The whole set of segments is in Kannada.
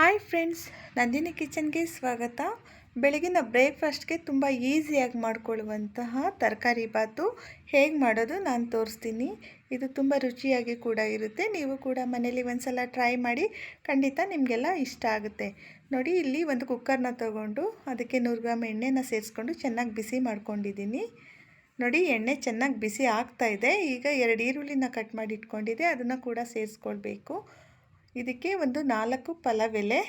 ಹಾಯ್ ಫ್ರೆಂಡ್ಸ್, ನಂದಿನಿ ಕಿಚನ್ಗೆ ಸ್ವಾಗತ. ಬೆಳಗಿನ ಬ್ರೇಕ್ಫಾಸ್ಟ್ಗೆ ತುಂಬ ಈಸಿಯಾಗಿ ಮಾಡಿಕೊಳ್ಳುವಂತಹ ತರಕಾರಿ ಬಾತು ಹೇಗೆ ಮಾಡೋದು ನಾನು ತೋರಿಸ್ತೀನಿ. ಇದು ತುಂಬ ರುಚಿಯಾಗಿ ಕೂಡ ಇರುತ್ತೆ. ನೀವು ಕೂಡ ಮನೇಲಿ ಒಂದು ಸಲ ಟ್ರೈ ಮಾಡಿ ಖಂಡಿತ ನಿಮಗೆಲ್ಲ ಇಷ್ಟ ಆಗುತ್ತೆ. ನೋಡಿ, ಇಲ್ಲಿ ಒಂದು ಕುಕ್ಕರ್ನ ತೊಗೊಂಡು ಅದಕ್ಕೆ ನೂರು ಗ್ರಾಮ್ ಎಣ್ಣೆನ ಸೇರಿಸ್ಕೊಂಡು ಚೆನ್ನಾಗಿ ಬಿಸಿ ಮಾಡ್ಕೊಂಡಿದ್ದೀನಿ. ನೋಡಿ, ಎಣ್ಣೆ ಚೆನ್ನಾಗಿ ಬಿಸಿ ಆಗ್ತಾ ಇದೆ. ಈಗ ಎರಡು ಈರುಳ್ಳಿನ ಕಟ್ ಮಾಡಿ ಇಟ್ಕೊಂಡಿದೆ ಅದನ್ನು ಕೂಡ ಸೇರಿಸ್ಕೊಳ್ಬೇಕು. ಇದಕ್ಕೆ ಒಂದು ನಾಲ್ಕು ಪಲವೆಲೆ,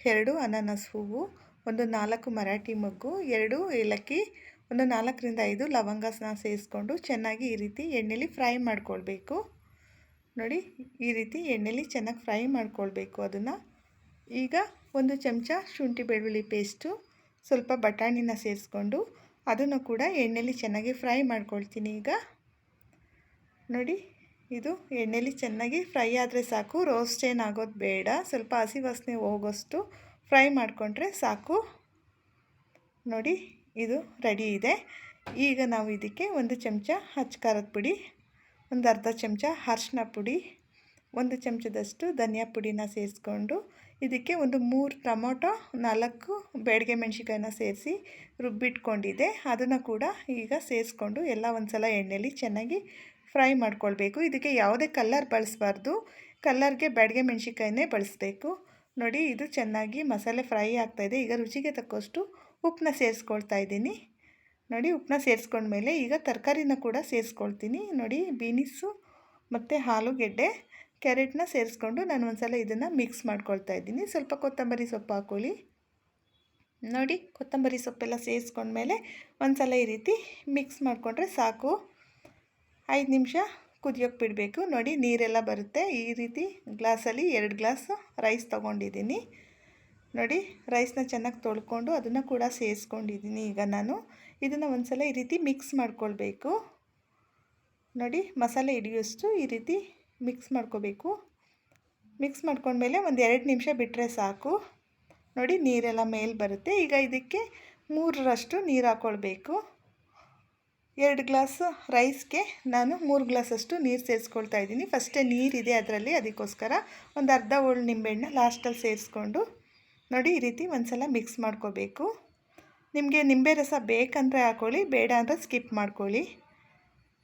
ಎರಡು ಅನಾನಸ್ ಹೂವು, ಒಂದು ನಾಲ್ಕು ಮರಾಠಿ ಮೊಗ್ಗು, ಎರಡು ಏಲಕ್ಕಿ, ಒಂದು ನಾಲ್ಕರಿಂದ ಐದು ಲವಂಗಸನ ಸೇರಿಸ್ಕೊಂಡು ಚೆನ್ನಾಗಿ ಈ ರೀತಿ ಎಣ್ಣೆಲಿ ಫ್ರೈ ಮಾಡ್ಕೊಳ್ಬೇಕು. ನೋಡಿ, ಈ ರೀತಿ ಎಣ್ಣೆಲಿ ಚೆನ್ನಾಗಿ ಫ್ರೈ ಮಾಡ್ಕೊಳ್ಬೇಕು ಅದನ್ನು. ಈಗ ಒಂದು ಚಮಚ ಶುಂಠಿ ಬೆಳ್ಳುಳ್ಳಿ ಪೇಸ್ಟು, ಸ್ವಲ್ಪ ಬಟಾಣಿನ ಸೇರಿಸ್ಕೊಂಡು ಅದನ್ನು ಕೂಡ ಎಣ್ಣೆಲಿ ಚೆನ್ನಾಗಿ ಫ್ರೈ ಮಾಡ್ಕೊಳ್ತೀನಿ ಈಗ. ನೋಡಿ ಇದು ಎಣ್ಣೆಲಿ ಚೆನ್ನಾಗಿ ಫ್ರೈ ಆದರೆ ಸಾಕು. ರೋಸ್ಟ್ ಏನಾಗೋದು ಬೇಡ. ಸ್ವಲ್ಪ ಹಸಿ ವಾಸನೆ ಹೋಗೋಷ್ಟು ಫ್ರೈ ಮಾಡಿಕೊಂಡ್ರೆ ಸಾಕು. ನೋಡಿ, ಇದು ರೆಡಿ ಇದೆ. ಈಗ ನಾವು ಇದಕ್ಕೆ ಒಂದು ಚಮಚ ಹಚ್ಚ ಖಾರದ ಪುಡಿ, ಒಂದು ಅರ್ಧ ಚಮಚ ಅರ್ಶಿನ ಪುಡಿ, ಒಂದು ಚಮಚದಷ್ಟು ಧನಿಯಾ ಪುಡಿನ ಸೇರಿಸ್ಕೊಂಡು ಇದಕ್ಕೆ ಒಂದು ಮೂರು ಟೊಮೊಟೊ, ನಾಲ್ಕು ಬೇಡಿಗೆ ಮೆಣಸಿಕಾಯಿನ ಸೇರಿಸಿ ರುಬ್ಬಿಟ್ಕೊಂಡಿದ್ದೆ. ಅದನ್ನು ಕೂಡ ಈಗ ಸೇರಿಸ್ಕೊಂಡು ಎಲ್ಲ ಒಂದು ಸಲ ಎಣ್ಣೆಯಲ್ಲಿ ಚೆನ್ನಾಗಿ ಫ್ರೈ ಮಾಡ್ಕೊಳ್ಬೇಕು. ಇದಕ್ಕೆ ಯಾವುದೇ ಕಲ್ಲರ್ ಬಳಸಬಾರ್ದು. ಕಲ್ಲರ್ಗೆ ಬ್ಯಾಡಿಗೆ ಮೆಣಸಿನ್ಕಾಯಿನೇ ಬಳಸಬೇಕು. ನೋಡಿ, ಇದು ಚೆನ್ನಾಗಿ ಮಸಾಲೆ ಫ್ರೈ ಆಗ್ತಾಯಿದೆ ಈಗ ರುಚಿಗೆ ತಕ್ಕಷ್ಟು ಉಪ್ಪನ್ನ ಸೇರಿಸ್ಕೊಳ್ತಾ ಇದ್ದೀನಿ. ನೋಡಿ ಉಪ್ಪನ್ನ ಸೇರಿಸ್ಕೊಂಡ್ಮೇಲೆ ಈಗ ತರಕಾರಿನ ಕೂಡ ಸೇರಿಸ್ಕೊಳ್ತೀನಿ. ನೋಡಿ, ಬೀನಿಸು ಮತ್ತು ಆಲೂಗೆಡ್ಡೆ ಕ್ಯಾರೆಟ್ನ ಸೇರಿಸ್ಕೊಂಡು ನಾನು ಒಂದು ಸಲ ಇದನ್ನು ಮಿಕ್ಸ್ ಮಾಡ್ಕೊಳ್ತಾ ಇದ್ದೀನಿ. ಸ್ವಲ್ಪ ಕೊತ್ತಂಬರಿ ಸೊಪ್ಪು ಹಾಕೊಳ್ಳಿ ನೋಡಿ, ಕೊತ್ತಂಬರಿ ಸೊಪ್ಪೆಲ್ಲ ಸೇರಿಸ್ಕೊಂಡ್ಮೇಲೆ ಒಂದು ಸಲ ಈ ರೀತಿ ಮಿಕ್ಸ್ ಮಾಡಿಕೊಂಡ್ರೆ ಸಾಕು. ಐದು ನಿಮಿಷ ಕುದಿಯೋಕೆ ಬಿಡಬೇಕು. ನೋಡಿ, ನೀರೆಲ್ಲ ಬರುತ್ತೆ. ಈ ರೀತಿ ಗ್ಲಾಸಲ್ಲಿ ಎರಡು ಗ್ಲಾಸ್ ರೈಸ್ ತೊಗೊಂಡಿದ್ದೀನಿ. ನೋಡಿ, ರೈಸ್ನ ಚೆನ್ನಾಗಿ ತೊಳ್ಕೊಂಡು ಅದನ್ನು ಕೂಡ ಸೇರಿಸ್ಕೊಂಡಿದ್ದೀನಿ ಈಗ ನಾನು. ಇದನ್ನು ಒಂದು ಸಲ ಈ ರೀತಿ ಮಿಕ್ಸ್ ಮಾಡ್ಕೊಳ್ಬೇಕು. ನೋಡಿ, ಮಸಾಲೆ ಹಿಡಿಯೋಷ್ಟು ಈ ರೀತಿ ಮಿಕ್ಸ್ ಮಾಡ್ಕೋಬೇಕು. ಮಿಕ್ಸ್ ಮಾಡ್ಕೊಂಡ್ಮೇಲೆ ಒಂದು ಎರಡು ನಿಮಿಷ ಬಿಟ್ಟರೆ ಸಾಕು. ನೋಡಿ, ನೀರೆಲ್ಲ ಮೇಲೆ ಬರುತ್ತೆ. ಈಗ ಇದಕ್ಕೆ ಮೂರರಷ್ಟು ನೀರು ಹಾಕ್ಕೊಳ್ಬೇಕು ಎರಡು ಗ್ಲಾಸ್ ರೈಸ್ಗೆ ನಾನು ಮೂರು ಗ್ಲಾಸಷ್ಟು ನೀರು ಸೇರಿಸ್ಕೊಳ್ತಾ ಇದ್ದೀನಿ. ಫಸ್ಟೇ ನೀರಿದೆ ಅದರಲ್ಲಿ, ಅದಕ್ಕೋಸ್ಕರ ಒಂದು ಅರ್ಧ ಹೋಳು ನಿಂಬೆಹಣ್ಣ ಲಾಸ್ಟಲ್ಲಿ ಸೇರಿಸ್ಕೊಂಡು ನೋಡಿ ಈ ರೀತಿ ಒಂದು ಸಲ ಮಿಕ್ಸ್ ಮಾಡ್ಕೋಬೇಕು. ನಿಮಗೆ ನಿಂಬೆ ರಸ ಬೇಕಂದರೆ ಹಾಕೊಳ್ಳಿ, ಬೇಡ ಅಂದರೆ ಸ್ಕಿಪ್ ಮಾಡ್ಕೊಳ್ಳಿ.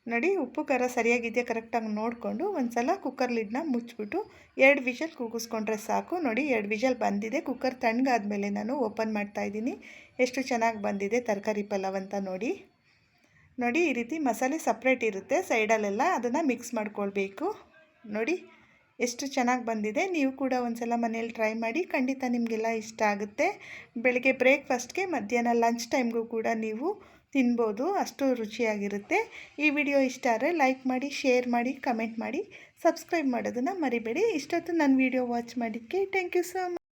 ನೋಡಿ, ಉಪ್ಪು ಖಾರ ಸರಿಯಾಗಿದೆಯಾ ಕರೆಕ್ಟಾಗಿ ನೋಡಿಕೊಂಡು ಒಂದು ಸಲ ಕುಕ್ಕರ್ ಲಿಡ್ನ ಮುಚ್ಚಿಬಿಟ್ಟು ಎರಡು ವಿಷಲ್ ಕೂಗಿಸ್ಕೊಂಡ್ರೆ ಸಾಕು. ನೋಡಿ, ಎರಡು ವಿಷಲ್ ಬಂದಿದೆ. ಕುಕ್ಕರ್ ತಣ್ಣಗಾದ್ಮೇಲೆ ನಾನು ಓಪನ್ ಮಾಡ್ತಾಯಿದ್ದೀನಿ ಎಷ್ಟು ಚೆನ್ನಾಗಿ ಬಂದಿದೆ ತರಕಾರಿ ಪಲಾವ್ ಅಂತ ನೋಡಿ. ನೋಡಿ, ಈ ರೀತಿ ಮಸಾಲೆ ಸಪ್ರೇಟ್ ಇರುತ್ತೆ ಸೈಡಲ್ಲೆಲ್ಲ. ಅದನ್ನು ಮಿಕ್ಸ್ ಮಾಡ್ಕೊಳ್ಬೇಕು. ನೋಡಿ, ಎಷ್ಟು ಚೆನ್ನಾಗಿ ಬಂದಿದೆ. ನೀವು ಕೂಡ ಒಂದ್ಸಲ ಮನೇಲಿ ಟ್ರೈ ಮಾಡಿ ಖಂಡಿತ ನಿಮಗೆಲ್ಲ ಇಷ್ಟ ಆಗುತ್ತೆ. ಬೆಳಗ್ಗೆ ಬ್ರೇಕ್ಫಾಸ್ಟ್ಗೆ ಮಧ್ಯಾಹ್ನ ಲಂಚ್ ಟೈಮ್ಗೂ ಕೂಡ ನೀವು ತಿನ್ಬೋದು. ಅಷ್ಟು ರುಚಿಯಾಗಿರುತ್ತೆ. ಈ ವಿಡಿಯೋ ಇಷ್ಟ ಆದರೆ ಲೈಕ್ ಮಾಡಿ ಶೇರ್ ಮಾಡಿ ಕಮೆಂಟ್ ಮಾಡಿ ಸಬ್ಸ್ಕ್ರೈಬ್ ಮಾಡೋದನ್ನು ಮರಿಬೇಡಿ. ಇಷ್ಟೊತ್ತು ನನ್ನ ವಿಡಿಯೋ ವಾಚ್ ಮಾಡಿದ್ದಕ್ಕೆ ಥ್ಯಾಂಕ್ ಯು ಸೊ ಮಚ್